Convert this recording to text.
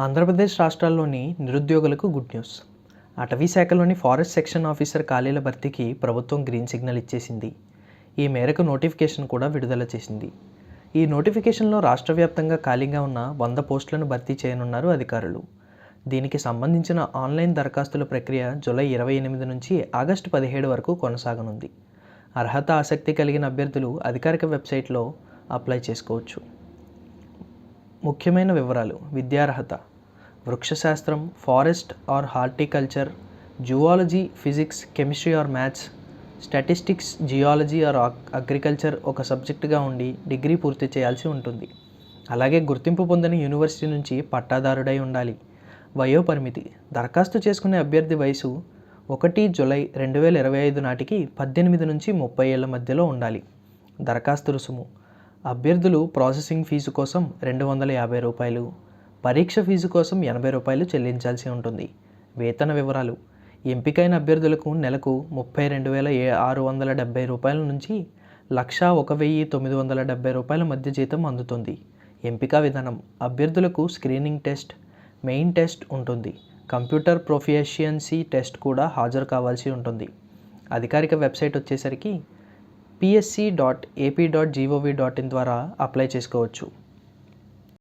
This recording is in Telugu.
ఆంధ్రప్రదేశ్ రాష్ట్రాల్లోని నిరుద్యోగులకు గుడ్ న్యూస్. అటవీ శాఖలోని ఫారెస్ట్ సెక్షన్ ఆఫీసర్ ఖాళీల భర్తీకి ప్రభుత్వం గ్రీన్ సిగ్నల్ ఇచ్చేసింది. ఈ మేరకు నోటిఫికేషన్ కూడా విడుదల చేసింది. ఈ నోటిఫికేషన్లో రాష్ట్ర వ్యాప్తంగా ఖాళీగా ఉన్న వంద పోస్టులను భర్తీ చేయనున్నారు అధికారులు. దీనికి సంబంధించిన ఆన్లైన్ దరఖాస్తుల ప్రక్రియ జూలై ఇరవై ఎనిమిది నుంచి ఆగస్టు పదిహేడు వరకు కొనసాగనుంది. అర్హత ఆసక్తి కలిగిన అభ్యర్థులు అధికారిక వెబ్సైట్లో అప్లై చేసుకోవచ్చు. ముఖ్యమైన వివరాలు. విద్యార్హత. వృక్షశాస్త్రం forest or horticulture zoology physics chemistry or maths statistics geology or agriculture ఒక సబ్జెక్టుగా ఉండి డిగ్రీ పూర్తి చేయాల్సి ఉంటుంది. అలాగే గుర్తింపు పొందిన యూనివర్సిటీ నుంచి పట్టాదారుడై ఉండాలి. వయోపరిమితి. దరఖాస్తు చేసుకునే అభ్యర్థి వయసు ఒకటి జులై రెండు వేల ఇరవై ఐదు నాటికి పద్దెనిమిది నుంచి ముప్పై ఏళ్ళ మధ్యలో ఉండాలి. దరఖాస్తు రుసుము. అభ్యర్థులు ప్రాసెసింగ్ ఫీజు కోసం రెండు వందల యాభై రూపాయలు పరీక్ష ఫీజు కోసం ఎనభై రూపాయలు చెల్లించాల్సి ఉంటుంది. వేతన వివరాలు. ఎంపికైన అభ్యర్థులకు నెలకు ముప్పై రెండు వేల ఆరు వందల డెబ్బై రూపాయల నుంచి లక్షా ఒక వెయ్యి తొమ్మిది వందల డెబ్బై రూపాయల మధ్య జీతం అందుతుంది. ఎంపిక విధానం. అభ్యర్థులకు స్క్రీనింగ్ టెస్ట్ మెయిన్ టెస్ట్ ఉంటుంది. కంప్యూటర్ ప్రొఫిషియన్సీ టెస్ట్ కూడా హాజరు కావాల్సి ఉంటుంది. అధికారిక వెబ్సైట్ వచ్చేసరికి PSC dot AP dot gov dot in ద్వారా అప్లై చేసుకోవచ్చు.